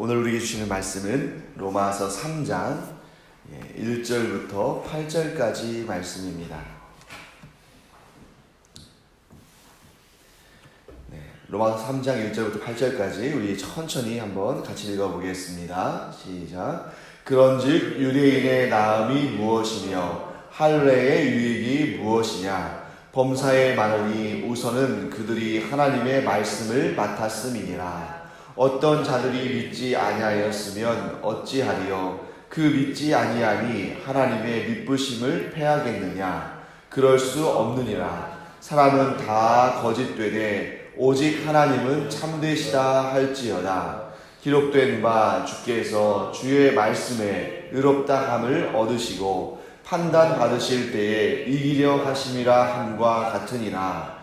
오늘 우리에게 주시는 말씀은 로마서 3장 1절부터 예, 8절까지 말씀입니다. 네, 로마서 3장 1절부터 8절까지 우리 천천히 한번 같이 읽어보겠습니다. 시작. 그런즉 유대인의 나음이 무엇이며 할례의 유익이 무엇이냐? 범사에 많으니 우선은 그들이 하나님의 말씀을 맡았음이니라. 어떤 자들이 믿지 아니하였으면 어찌하리요? 그 믿지 아니하니 하나님의 믿부심을 패하겠느냐? 그럴 수 없느니라. 사람은 다 거짓되되 오직 하나님은 참되시다 할지어다. 기록된 바 주께서 주의 말씀에 의롭다 함을 얻으시고 판단 받으실 때에 이기려 하심이라 함과 같으니라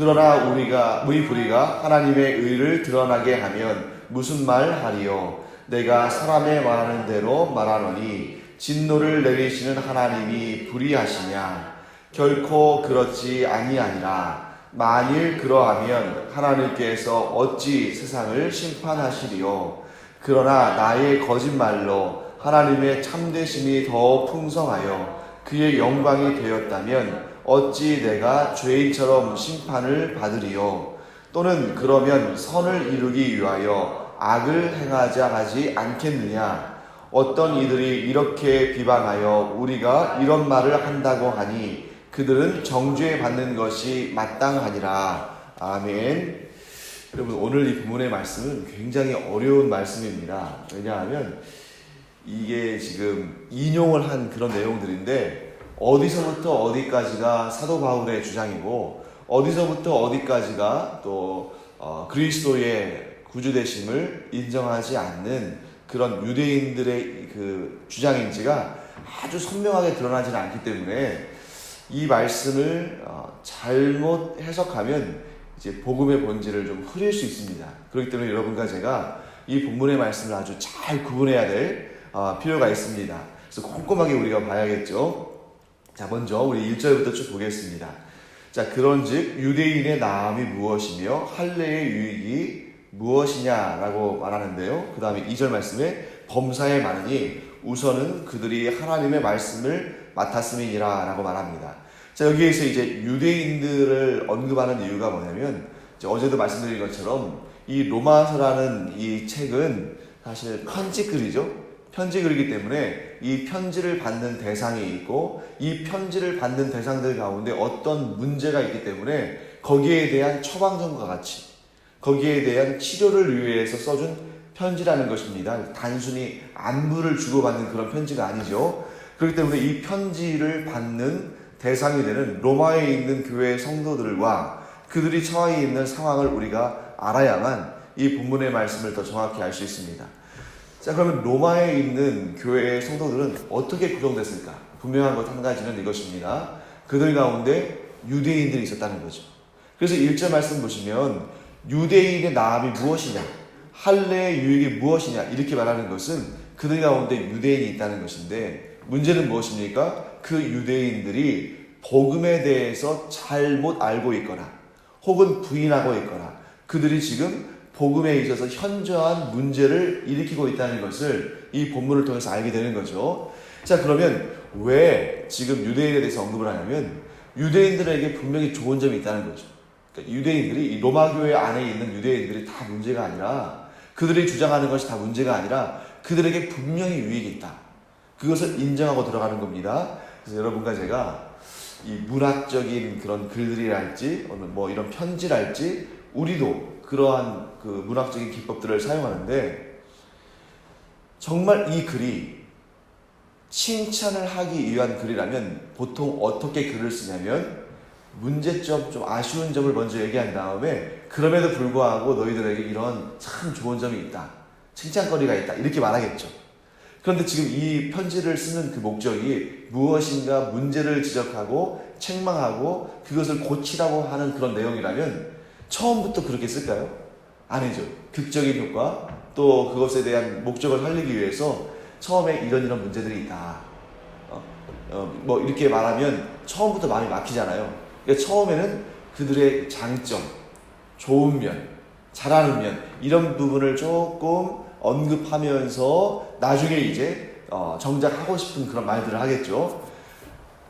그러나 우리가 우리 불의가 하나님의 의를 드러나게 하면 무슨 말 하리요? 내가 사람의 말하는 대로 말하노니 진노를 내리시는 하나님이 불의하시냐? 결코 그렇지 아니하니라. 만일 그러하면 하나님께서 어찌 세상을 심판하시리요? 그러나 나의 거짓말로 하나님의 참되심이 더 풍성하여 그의 영광이 되었다면 어찌 내가 죄인처럼 심판을 받으리요? 또는 그러면 선을 이루기 위하여 악을 행하자 하지 않겠느냐? 어떤 이들이 이렇게 비방하여 우리가 이런 말을 한다고 하니 그들은 정죄 받는 것이 마땅하니라. 아멘. 여러분 오늘 이 본문의 말씀은 굉장히 어려운 말씀입니다. 왜냐하면 이게 지금 인용을 한 그런 내용들인데 어디서부터 어디까지가 사도 바울의 주장이고 어디서부터 어디까지가 또 어, 그리스도의 구주 되심을 인정하지 않는 그런 유대인들의 그 주장인지가 아주 선명하게 드러나지는 않기 때문에 이 말씀을 어, 잘못 해석하면 이제 복음의 본질을 좀 흐릴 수 있습니다. 그렇기 때문에 여러분과 제가 이 본문의 말씀을 아주 잘 구분해야 될 어, 필요가 있습니다. 그래서 꼼꼼하게 우리가 봐야겠죠. 자, 먼저 우리 1절부터 쭉 보겠습니다. 자, 그런즉 유대인의 나음이 무엇이며 할례의 유익이 무엇이냐라고 말하는데요. 그 다음에 2절 말씀에 범사에 많으니 우선은 그들이 하나님의 말씀을 맡았음이니라 라고 말합니다. 자, 여기에서 이제 유대인들을 언급하는 이유가 뭐냐면 어제도 말씀드린 것처럼 이 로마서라는 이 책은 사실 편지글이죠. 편지 글이기 때문에 이 편지를 받는 대상이 있고 이 편지를 받는 대상들 가운데 어떤 문제가 있기 때문에 거기에 대한 처방전과 같이 거기에 대한 치료를 위해서 써준 편지라는 것입니다. 단순히 안부를 주고받는 그런 편지가 아니죠. 그렇기 때문에 이 편지를 받는 대상이 되는 로마에 있는 교회 성도들과 그들이 처해 있는 상황을 우리가 알아야만 이 본문의 말씀을 더 정확히 알 수 있습니다. 자, 그러면 로마에 있는 교회의 성도들은 어떻게 구성됐을까? 분명한 것 한 가지는 이것입니다. 그들 가운데 유대인들이 있었다는 거죠. 그래서 1절 말씀 보시면 유대인의 나음이 무엇이냐? 할례의 유익이 무엇이냐? 이렇게 말하는 것은 그들 가운데 유대인이 있다는 것인데 문제는 무엇입니까? 그 유대인들이 복음에 대해서 잘못 알고 있거나 혹은 부인하고 있거나 그들이 지금 복음에 있어서 현저한 문제를 일으키고 있다는 것을 이 본문을 통해서 알게 되는 거죠. 자, 그러면 왜 지금 유대인에 대해서 언급을 하냐면 유대인들에게 분명히 좋은 점이 있다는 거죠. 그러니까 유대인들이 로마 교회 안에 있는 유대인들이 다 문제가 아니라 그들이 주장하는 것이 다 문제가 아니라 그들에게 분명히 유익이 있다. 그것을 인정하고 들어가는 겁니다. 그래서 여러분과 제가 이 문학적인 그런 글들이랄지 뭐 이런 편지랄지 우리도 그러한 그 문학적인 기법들을 사용하는데 정말 이 글이 칭찬을 하기 위한 글이라면 보통 어떻게 글을 쓰냐면 문제점, 좀 아쉬운 점을 먼저 얘기한 다음에 그럼에도 불구하고 너희들에게 이런 참 좋은 점이 있다. 칭찬거리가 있다. 이렇게 말하겠죠. 그런데 지금 이 편지를 쓰는 그 목적이 무엇인가 문제를 지적하고 책망하고 그것을 고치라고 하는 그런 내용이라면 처음부터 그렇게 쓸까요? 아니죠. 극적인 효과, 또 그것에 대한 목적을 살리기 위해서 처음에 이런 이런 문제들이 있다. 어, 어, 뭐 이렇게 말하면 처음부터 마음이 막히잖아요. 그러니까 처음에는 그들의 장점, 좋은 면, 잘하는 면 이런 부분을 조금 언급하면서 나중에 이제 어, 정작 하고 싶은 그런 말들을 하겠죠.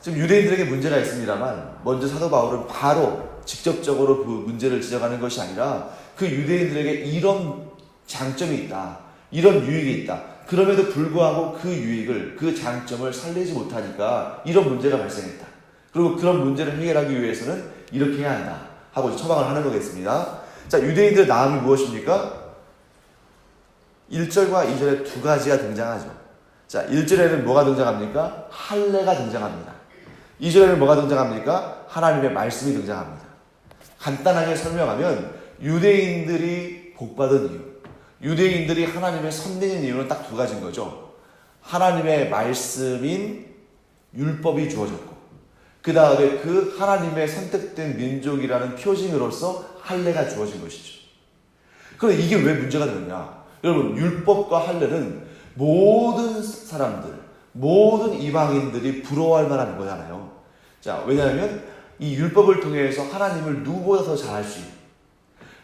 지금 유대인들에게 문제가 있습니다만 먼저 사도 바울은 바로 직접적으로 그 문제를 지적하는 것이 아니라 그 유대인들에게 이런 장점이 있다. 이런 유익이 있다. 그럼에도 불구하고 그 유익을, 그 장점을 살리지 못하니까 이런 문제가 발생했다. 그리고 그런 문제를 해결하기 위해서는 이렇게 해야 한다. 하고 처방을 하는 거겠습니다. 자, 유대인들의 나음이 무엇입니까? 1절과 2절에 두 가지가 등장하죠. 자, 1절에는 뭐가 등장합니까? 할례가 등장합니다. 2절에는 뭐가 등장합니까? 하나님의 말씀이 등장합니다. 간단하게 설명하면 유대인들이 복받은 이유, 유대인들이 하나님의 선민인 이유는 딱 두 가지인 거죠. 하나님의 말씀인 율법이 주어졌고, 그 다음에 그 하나님의 선택된 민족이라는 표징으로서 할례가 주어진 것이죠. 그런데 이게 왜 문제가 되느냐? 여러분, 율법과 할례는 모든 사람들, 모든 이방인들이 부러워할 만한 거잖아요. 자, 왜냐하면 이 율법을 통해서 하나님을 누구보다 더 잘할 수 있는.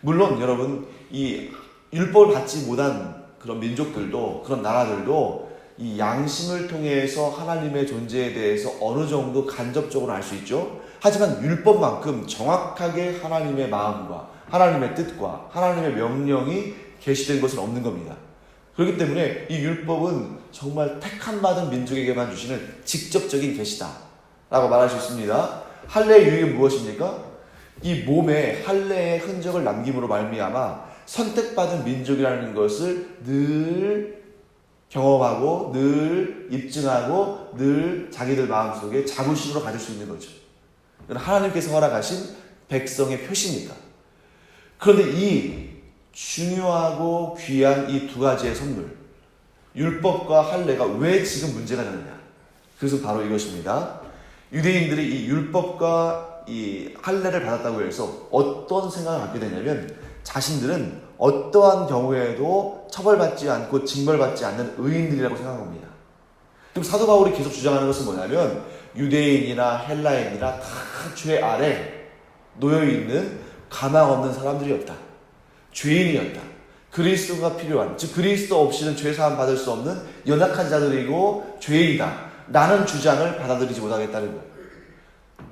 물론 여러분, 이 율법을 받지 못한 그런 민족들도, 그런 나라들도 이 양심을 통해서 하나님의 존재에 대해서 어느 정도 간접적으로 알 수 있죠. 하지만 율법만큼 정확하게 하나님의 마음과 하나님의 뜻과 하나님의 명령이 계시된 것은 없는 겁니다. 그렇기 때문에 이 율법은 정말 택함 받은 민족에게만 주시는 직접적인 계시다. 라고 말할 수 있습니다. 할례의 유익은 무엇입니까? 이 몸에 할례의 흔적을 남김으로 말미암아 선택받은 민족이라는 것을 늘 경험하고 늘 입증하고 늘 자기들 마음속에 자부심으로 가질 수 있는 거죠. 하나님께서 허락하신 백성의 표시입니다. 그런데 이 중요하고 귀한 이 두 가지의 선물, 율법과 할례가 왜 지금 문제가 되느냐? 그것은 바로 이것입니다. 유대인들이 이 율법과 이 할례를 받았다고 해서 어떤 생각을 갖게 되냐면 자신들은 어떠한 경우에도 처벌받지 않고 징벌받지 않는 의인들이라고 생각합니다. 그럼 사도 바울이 계속 주장하는 것은 뭐냐면 유대인이나 헬라인이나 다 죄 아래 놓여 있는 가망 없는 사람들이었다. 죄인이었다. 그리스도가 필요한, 즉 그리스도 없이는 죄 사함 받을 수 없는 연약한 자들이고 죄인이다. 라는 주장을 받아들이지 못하겠다는 거예요.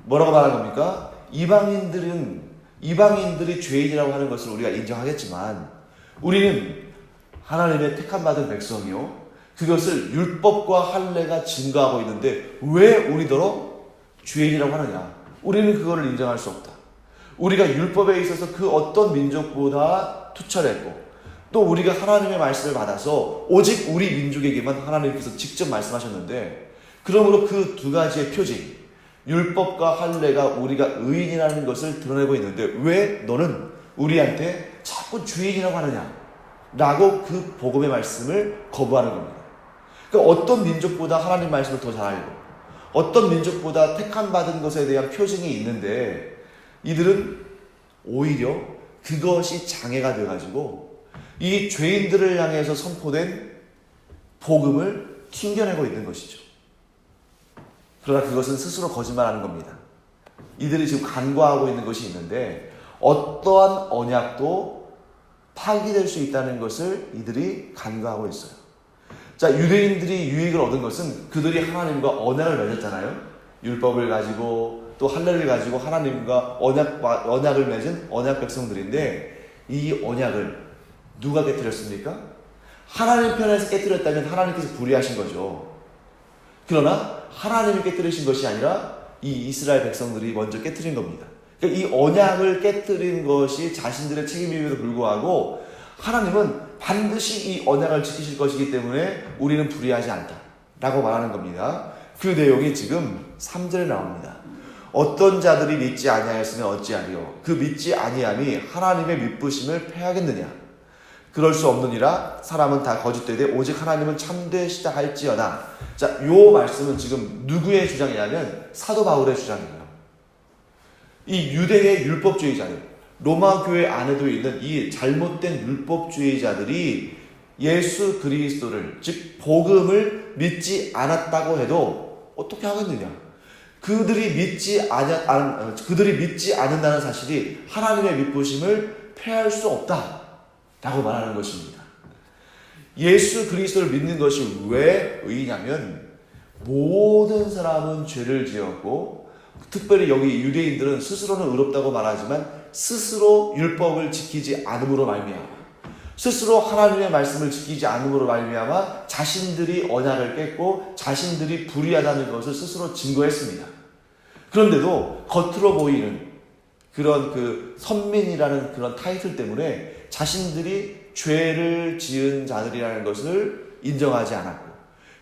뭐라고 말하는 겁니까? 이방인들은 이방인들이 죄인이라고 하는 것을 우리가 인정하겠지만 우리는 하나님의 택함 받은 백성이요. 그것을 율법과 할례가 증거하고 있는데 왜 우리더러 죄인이라고 하느냐? 우리는 그거를 인정할 수 없다. 우리가 율법에 있어서 그 어떤 민족보다 투철했고 또 우리가 하나님의 말씀을 받아서 오직 우리 민족에게만 하나님께서 직접 말씀하셨는데 그러므로 그 두 가지의 표징 율법과 할례가 우리가 의인이라는 것을 드러내고 있는데 왜 너는 우리한테 자꾸 죄인이라고 하느냐? 라고 그 복음의 말씀을 거부하는 겁니다. 그러니까 어떤 민족보다 하나님 말씀을 더 잘 알고 어떤 민족보다 택함 받은 것에 대한 표징이 있는데 이들은 오히려 그것이 장애가 돼가지고 이 죄인들을 향해서 선포된 복음을 튕겨내고 있는 것이죠. 그러나 그것은 스스로 거짓말하는 겁니다. 이들이 지금 간과하고 있는 것이 있는데 어떠한 언약도 파기될 수 있다는 것을 이들이 간과하고 있어요. 자, 유대인들이 유익을 얻은 것은 그들이 하나님과 언약을 맺었잖아요. 율법을 가지고 또 할례를 가지고 하나님과 언약 언약을 맺은 언약 백성들인데 이 언약을 누가 깨뜨렸습니까? 하나님 편에서 깨뜨렸다면 하나님께서 불의하신 거죠. 그러나 하나님이 깨뜨리신 것이 아니라 이 이스라엘 백성들이 먼저 깨뜨린 겁니다. 그러니까 이 언약을 깨뜨린 것이 자신들의 책임임에도 불구하고 하나님은 반드시 이 언약을 지키실 것이기 때문에 우리는 불의하지 않다. 라고 말하는 겁니다. 그 내용이 지금 3절에 나옵니다. 어떤 자들이 믿지 아니하였으면 어찌하리요 그 믿지 아니함이 하나님의 믿부심을 패하겠느냐 그럴 수 없느니라 사람은 다 거짓되되 오직 하나님은 참되시다 할지어다 자, 요 말씀은 지금 누구의 주장이냐면 사도 바울의 주장이에요. 이 유대의 율법주의자들, 로마 교회 안에도 있는 이 잘못된 율법주의자들이 예수 그리스도를 즉 복음을 믿지 않았다고 해도 어떻게 하겠느냐? 그들이 믿지 않 그들이 믿지 않는다는 사실이 하나님의 믿부심을 패할 수 없다 라고 말하는 것입니다. 예수 그리스도를 믿는 것이 왜 의냐면 모든 사람은 죄를 지었고 특별히 여기 유대인들은 스스로는 의롭다고 말하지만 스스로 율법을 지키지 않음으로 말미암아 스스로 하나님의 말씀을 지키지 않음으로 말미암아 자신들이 언약을 깼고 자신들이 불의하다는 것을 스스로 증거했습니다. 그런데도 겉으로 보이는 그런 그 선민이라는 그런 타이틀 때문에 자신들이 죄를 지은 자들이라는 것을 인정하지 않았고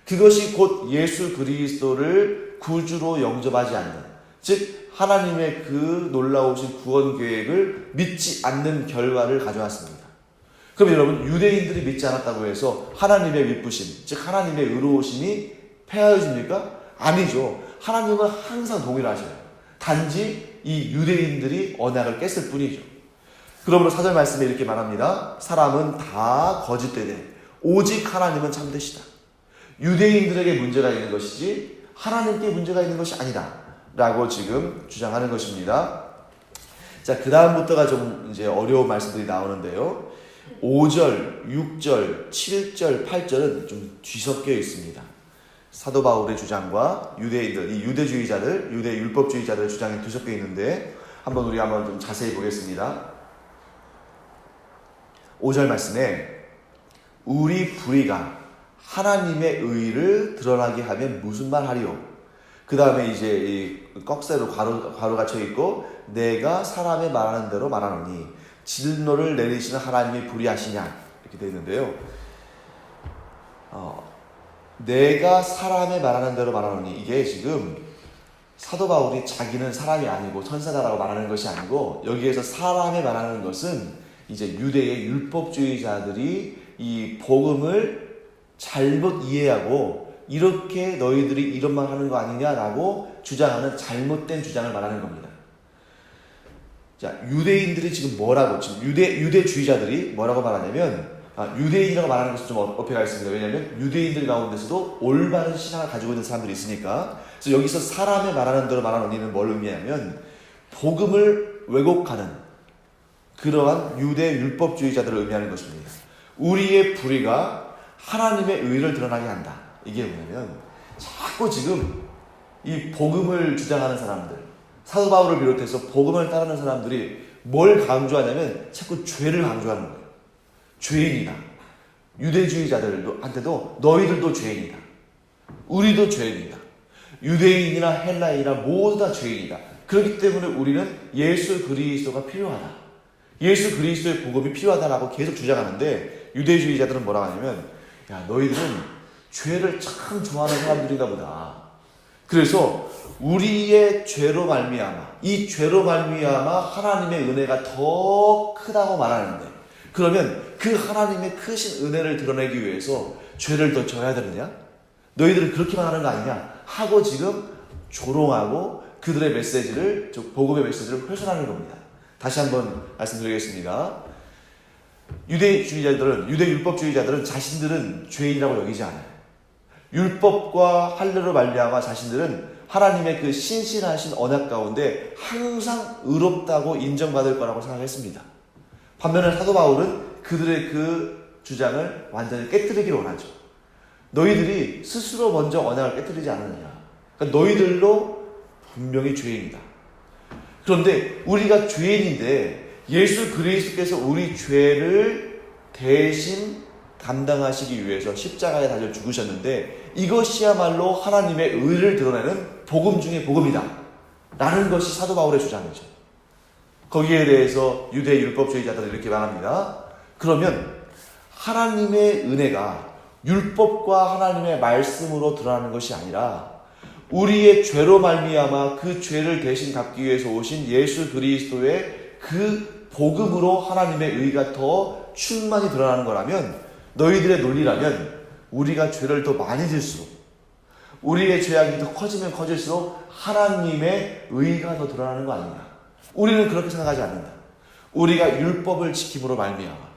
그것이 곧 예수 그리스도를 구주로 영접하지 않는 즉 하나님의 그 놀라우신 구원 계획을 믿지 않는 결과를 가져왔습니다. 그럼 여러분 유대인들이 믿지 않았다고 해서 하나님의 믿부심 즉 하나님의 의로우심이 폐하여집니까? 아니죠. 하나님은 항상 동일하셔요. 단지 이 유대인들이 언약을 깼을 뿐이죠. 그러므로 사절 말씀에 이렇게 말합니다. 사람은 다 거짓되되 오직 하나님은 참되시다. 유대인들에게 문제가 있는 것이지 하나님께 문제가 있는 것이 아니다. 라고 지금 주장하는 것입니다. 자, 그 다음부터가 좀 이제 어려운 말씀들이 나오는데요. 5절, 6절, 7절, 8절은 좀 뒤섞여 있습니다. 사도 바울의 주장과 유대인들, 이 유대주의자들, 유대 율법주의자들의 주장이 뒤섞여 있는데 한번 우리 한번 좀 자세히 보겠습니다. 5절 말씀에 우리 불의가 하나님의 의를 드러나게 하면 무슨 말 하리요? 그 다음에 이제 이 꺽쇠로 괄호, 괄호 갇혀 있고 내가 사람의 말하는 대로 말하노니 진노를 내리시는 하나님이 불의하시냐 이렇게 되어 있는데요. 어, 내가 사람의 말하는 대로 말하노니 이게 지금 사도 바울이 자기는 사람이 아니고 천사다라고 말하는 것이 아니고 여기에서 사람의 말하는 것은 이제 유대의 율법주의자들이 이 복음을 잘못 이해하고 이렇게 너희들이 이런 말 하는 거 아니냐라고 주장하는 잘못된 주장을 말하는 겁니다. 자, 유대인들이 지금 뭐라고, 지금 유대, 유대주의자들이 뭐라고 말하냐면, 아, 유대인이라고 말하는 것은 좀 어폐가 있습니다. 왜냐하면 유대인들 가운데서도 올바른 신앙을 가지고 있는 사람들이 있으니까. 그래서 여기서 사람의 말하는 대로 말하는 의미는 뭘 의미하냐면, 복음을 왜곡하는 그러한 유대 율법주의자들을 의미하는 것입니다. 우리의 불의가 하나님의 의를 드러나게 한다. 이게 뭐냐면, 자꾸 지금 이 복음을 주장하는 사람들, 사도 바울을 비롯해서 복음을 따르는 사람들이 뭘 강조하냐면 자꾸 죄를 강조하는 거예요. 죄인이다. 유대주의자들한테도 너희들도 죄인이다. 우리도 죄인이다. 유대인이나 헬라인이나 모두 다 죄인이다. 그렇기 때문에 우리는 예수 그리스도가 필요하다. 예수 그리스도의 복음이 필요하다라고 계속 주장하는데 유대주의자들은 뭐라고 하냐면 야 너희들은 죄를 참 좋아하는 사람들인가 보다. 그래서 우리의 죄로 말미암아 이 죄로 말미암아 하나님의 은혜가 더 크다고 말하는데 그러면 그 하나님의 크신 은혜를 드러내기 위해서 죄를 더 져야 되느냐? 너희들은 그렇게만 하는 거 아니냐? 하고 지금 조롱하고 그들의 메시지를 복음의 메시지를 훼손하는 겁니다. 다시 한번 말씀드리겠습니다. 유대주의자들은 유대 율법주의자들은 자신들은 죄인이라고 여기지 않아요. 율법과 할례로 말미암아 자신들은 하나님의 그 신실하신 언약 가운데 항상 의롭다고 인정받을 거라고 생각했습니다. 반면에 사도 바울은 그들의 그 주장을 완전히 깨뜨리기를 원하죠. 너희들이 스스로 먼저 언약을 깨뜨리지 않느냐. 그러니까 너희들도 분명히 죄인이다. 그런데 우리가 죄인인데 예수 그리스도께서 우리 죄를 대신 감당하시기 위해서 십자가에 달려 죽으셨는데 이것이야말로 하나님의 의를 드러내는 복음 중의 복음이다. 라는 것이 사도 바울의 주장이죠. 거기에 대해서 유대 율법주의자들은 이렇게 말합니다. 그러면 하나님의 은혜가 율법과 하나님의 말씀으로 드러나는 것이 아니라 우리의 죄로 말미암아 그 죄를 대신 갚기 위해서 오신 예수 그리스도의 그 복음으로 하나님의 의가 더 충만히 드러나는 거라면 너희들의 논리라면 우리가 죄를 더 많이 질수록 우리의 죄악이 더 커지면 커질수록 하나님의 의가 더 드러나는 거 아니냐. 우리는 그렇게 생각하지 않는다. 우리가 율법을 지킴으로 말미암아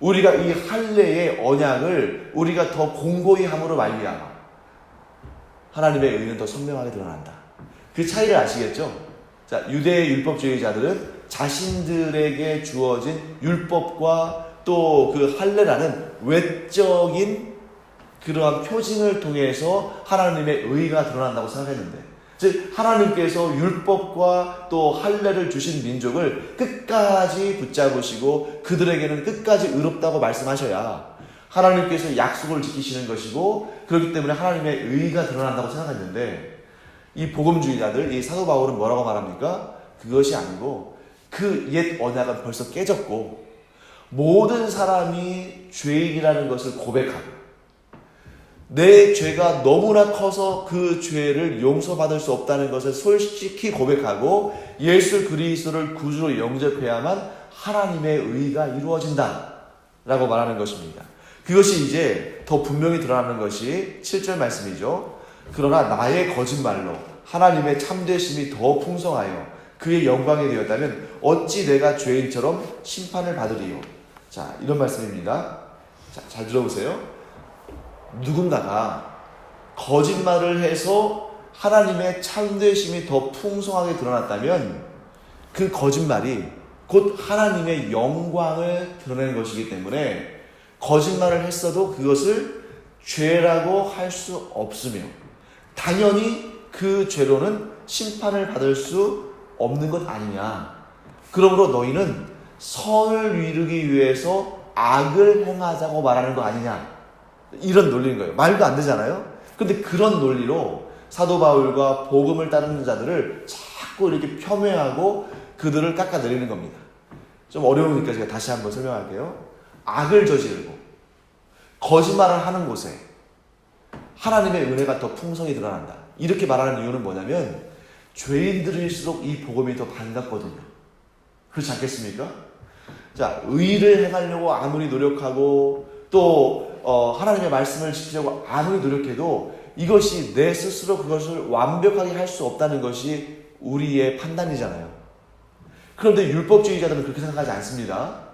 우리가 이 할례의 언약을 우리가 더 공고히 함으로 말미암아 하나님의 의는 더 선명하게 드러난다. 그 차이를 아시겠죠? 자, 유대 율법주의자들은 자신들에게 주어진 율법과 또 그 할례라는 외적인 그러한 표징을 통해서 하나님의 의가 드러난다고 생각했는데 즉 하나님께서 율법과 또 할례를 주신 민족을 끝까지 붙잡으시고 그들에게는 끝까지 의롭다고 말씀하셔야 하나님께서 약속을 지키시는 것이고 그렇기 때문에 하나님의 의가 드러난다고 생각했는데 이 복음주의자들 이 사도 바울은 뭐라고 말합니까? 그것이 아니고 그 옛 언약은 벌써 깨졌고 모든 사람이 죄인이라는 것을 고백하고 내 죄가 너무나 커서 그 죄를 용서받을 수 없다는 것을 솔직히 고백하고 예수 그리스도를 구주로 영접해야만 하나님의 의가 이루어진다. 라고 말하는 것입니다. 그것이 이제 더 분명히 드러나는 것이 7절 말씀이죠. 그러나 나의 거짓말로 하나님의 참되심이 더 풍성하여 그의 영광이 되었다면 어찌 내가 죄인처럼 심판을 받으리요. 자, 이런 말씀입니다. 자, 잘 들어보세요. 누군가가 거짓말을 해서 하나님의 참되심이 더 풍성하게 드러났다면 그 거짓말이 곧 하나님의 영광을 드러내는 것이기 때문에 거짓말을 했어도 그것을 죄라고 할 수 없으며 당연히 그 죄로는 심판을 받을 수 없는 것 아니냐. 그러므로 너희는 선을 이루기 위해서 악을 행하자고 말하는 거 아니냐. 이런 논리인 거예요. 말도 안 되잖아요. 근데 그런 논리로 사도 바울과 복음을 따르는 자들을 자꾸 이렇게 폄훼하고 그들을 깎아내리는 겁니다. 좀 어려우니까 제가 다시 한번 설명할게요. 악을 저지르고 거짓말을 하는 곳에 하나님의 은혜가 더 풍성히 드러난다. 이렇게 말하는 이유는 뭐냐면 죄인들일수록 이 복음이 더 반갑거든요. 그렇지 않겠습니까? 자, 의를 행하려고 아무리 노력하고 또 어, 하나님의 말씀을 지키려고 아무리 노력해도 이것이 내 스스로 그것을 완벽하게 할 수 없다는 것이 우리의 판단이잖아요. 그런데 율법주의자들은 그렇게 생각하지 않습니다.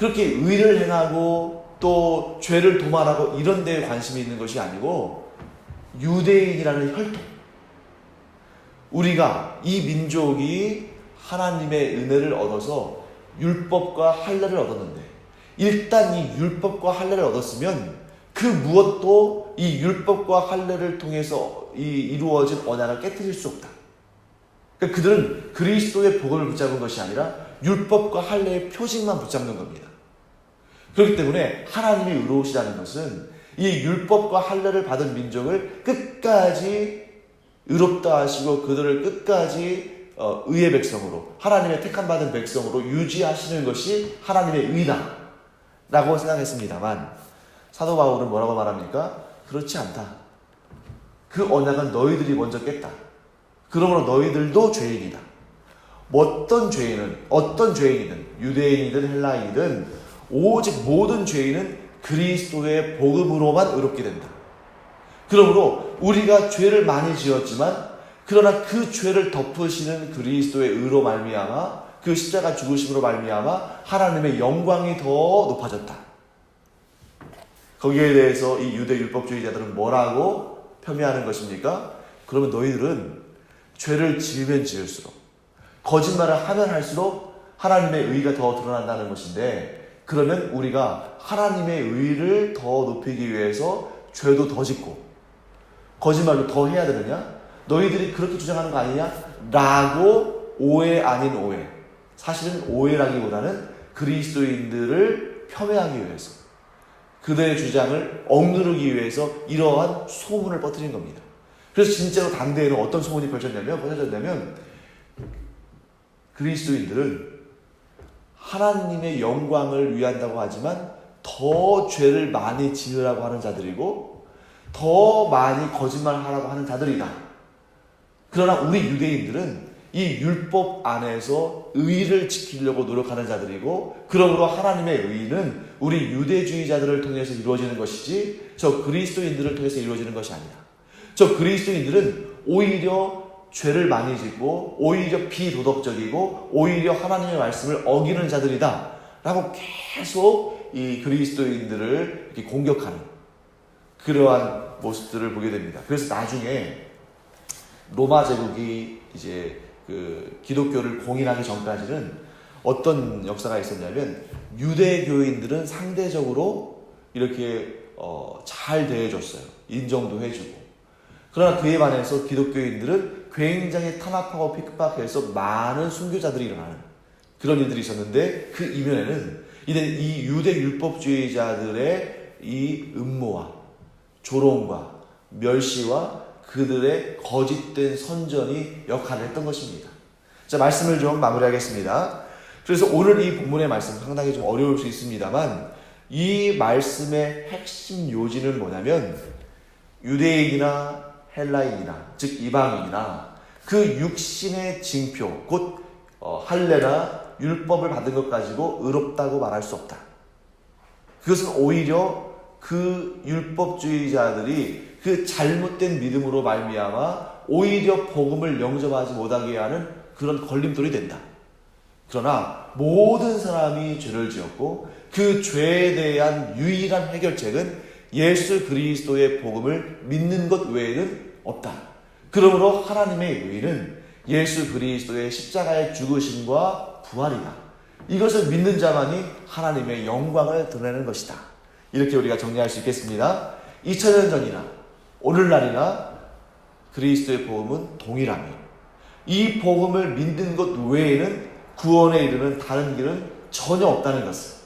그렇게 의를 행하고 또 죄를 도말하고 이런 데에 관심이 있는 것이 아니고 유대인이라는 혈통. 우리가 이 민족이 하나님의 은혜를 얻어서 율법과 할례를 얻었는데 일단 이 율법과 할례를 얻었으면 그 무엇도 이 율법과 할례를 통해서 이 이루어진 언약을 깨뜨릴 수 없다. 그러니까 그들은 그리스도의 복음을 붙잡은 것이 아니라 율법과 할례의 표징만 붙잡는 겁니다. 그렇기 때문에 하나님이 의로우시다는 것은 이 율법과 할례를 받은 민족을 끝까지 의롭다 하시고 그들을 끝까지 어, 의의 백성으로 하나님의 택함 받은 백성으로 유지하시는 것이 하나님의 의다. 라고 생각했습니다만 사도 바울은 뭐라고 말합니까? 그렇지 않다. 그 언약은 너희들이 먼저 깼다. 그러므로 너희들도 죄인이다. 어떤 죄인은 어떤 죄인이든 유대인이든 헬라인이든 오직 모든 죄인은 그리스도의 복음으로만 의롭게 된다. 그러므로 우리가 죄를 많이 지었지만 그러나 그 죄를 덮으시는 그리스도의 의로 말미암아 그 십자가 죽으심으로 말미암아 하나님의 영광이 더 높아졌다. 거기에 대해서 이 유대 율법주의자들은 뭐라고 폄훼하는 것입니까? 그러면 너희들은 죄를 지으면 지을수록 거짓말을 하면 할수록 하나님의 의가 더 드러난다는 것인데 그러면 우리가 하나님의 의를 더 높이기 위해서 죄도 더 짓고 거짓말도 더 해야 되느냐? 너희들이 그렇게 주장하는 거 아니냐? 라고 오해 아닌 오해. 사실은 오해라기보다는 그리스도인들을 폄훼하기 위해서 그들의 주장을 억누르기 위해서 이러한 소문을 퍼뜨린 겁니다. 그래서 진짜로 당대에는 어떤 소문이 벌어졌냐면 벌어졌냐면 그리스도인들은 하나님의 영광을 위한다고 하지만 더 죄를 많이 지으라고 하는 자들이고 더 많이 거짓말하라고 하는 자들이다. 그러나 우리 유대인들은 이 율법 안에서 의를 지키려고 노력하는 자들이고 그러므로 하나님의 의는 우리 유대주의자들을 통해서 이루어지는 것이지 저 그리스도인들을 통해서 이루어지는 것이 아니다. 저 그리스도인들은 오히려 죄를 많이 짓고 오히려 비도덕적이고 오히려 하나님의 말씀을 어기는 자들이다. 라고 계속 이 그리스도인들을 이렇게 공격하는 그러한 모습들을 보게 됩니다. 그래서 나중에 로마 제국이 이제 그 기독교를 공인하기 전까지는 어떤 역사가 있었냐면 유대교인들은 상대적으로 이렇게 어, 잘 대해줬어요. 인정도 해주고. 그러나 그에 반해서 기독교인들은 굉장히 탄압하고 핍박해서 많은 순교자들이 일어나는 그런 일들이 있었는데 그 이면에는 이제 이 유대 율법주의자들의 이 음모와 조롱과 멸시와 그들의 거짓된 선전이 역할을 했던 것입니다. 자, 말씀을 좀 마무리하겠습니다. 그래서 오늘 이 본문의 말씀 상당히 좀 어려울 수 있습니다만 이 말씀의 핵심 요지는 뭐냐면 유대인이나 헬라인이나 즉 이방인이나 그 육신의 징표 곧 어, 할례나 율법을 받은 것 가지고 의롭다고 말할 수 없다. 그것은 오히려 그 율법주의자들이 그 잘못된 믿음으로 말미암아 오히려 복음을 영접하지 못하게 하는 그런 걸림돌이 된다. 그러나 모든 사람이 죄를 지었고 그 죄에 대한 유일한 해결책은 예수 그리스도의 복음을 믿는 것 외에는 없다. 그러므로 하나님의 의는 예수 그리스도의 십자가의 죽으심과 부활이다. 이것을 믿는 자만이 하나님의 영광을 드러내는 것이다. 이렇게 우리가 정리할 수 있겠습니다. 2000년 전이나 오늘날이나 그리스도의 복음은 동일하며 이 복음을 믿는 것 외에는 구원에 이르는 다른 길은 전혀 없다는 것을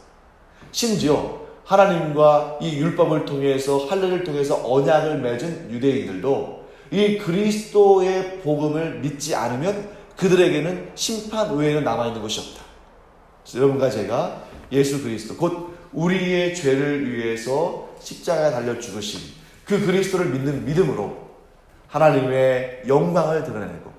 심지어 하나님과 이 율법을 통해서 할례를 통해서 언약을 맺은 유대인들도 이 그리스도의 복음을 믿지 않으면 그들에게는 심판 외에는 남아 있는 것이 없다. 여러분과 제가 예수 그리스도 곧 우리의 죄를 위해서 십자가에 달려 죽으신 그 그리스도를 믿는 믿음으로 하나님의 영광을 드러내고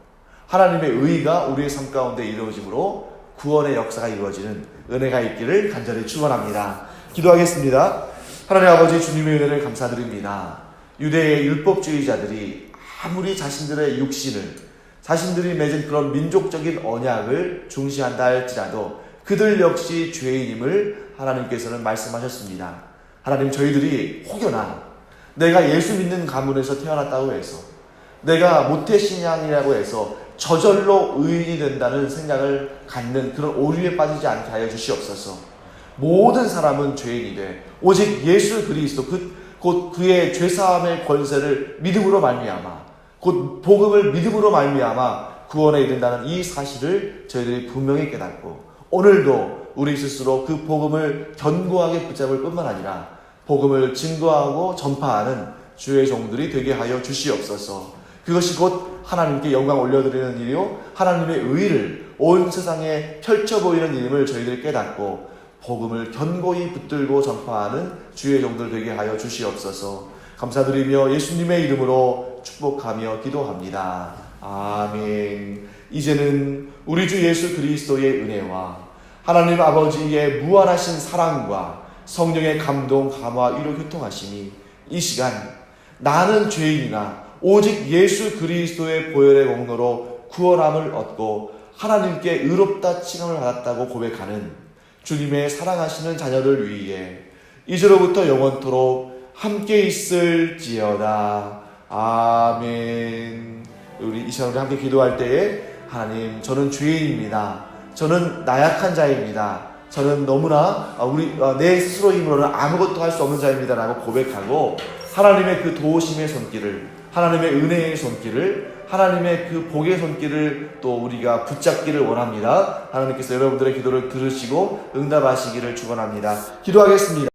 하나님의 의가 우리의 삶 가운데 이루어짐으로 구원의 역사가 이루어지는 은혜가 있기를 간절히 축원합니다. 기도하겠습니다. 하나님 아버지 주님의 은혜를 감사드립니다. 유대의 율법주의자들이 아무리 자신들의 육신을 자신들이 맺은 그런 민족적인 언약을 중시한다 할지라도 그들 역시 죄인임을 하나님께서는 말씀하셨습니다. 하나님 저희들이 혹여나 내가 예수 믿는 가문에서 태어났다고 해서 내가 모태신앙이라고 해서 저절로 의인이 된다는 생각을 갖는 그런 오류에 빠지지 않게 하여 주시옵소서. 모든 사람은 죄인이 돼 오직 예수 그리스도 그, 곧 그의 죄 사함의 권세를 믿음으로 말미암아 곧 복음을 믿음으로 말미암아 구원에 이른다는 이 사실을 저희들이 분명히 깨닫고 오늘도 우리 스스로 그 복음을 견고하게 붙잡을 뿐만 아니라 복음을 증거하고 전파하는 주의 종들이 되게 하여 주시옵소서. 그것이 곧 하나님께 영광 올려드리는 일이요 하나님의 의를 온 세상에 펼쳐 보이는 일임을 저희들이 깨닫고 복음을 견고히 붙들고 전파하는 주의 종들 되게 하여 주시옵소서. 감사드리며 예수님의 이름으로 축복하며 기도합니다. 아멘. 이제는 우리 주 예수 그리스도의 은혜와 하나님 아버지의 무한하신 사랑과 성령의 감동, 감화, 위로 교통하심이 이 시간 나는 죄인이나 오직 예수 그리스도의 보혈의 공로로 구원함을 얻고 하나님께 의롭다 칭함을 받았다고 고백하는 주님의 사랑하시는 자녀를 위해 이제로부터 영원토록 함께 있을지어다. 아멘. 우리 이 시간 우리 함께 기도할 때에 하나님 저는 죄인입니다. 저는 나약한 자입니다. 저는 너무나 우리 어, 내 스스로 힘으로는 아무것도 할 수 없는 자입니다라고 고백하고 하나님의 그 도우심의 손길을 하나님의 은혜의 손길을 하나님의 그 복의 손길을 또 우리가 붙잡기를 원합니다. 하나님께서 여러분들의 기도를 들으시고 응답하시기를 축원합니다. 기도하겠습니다.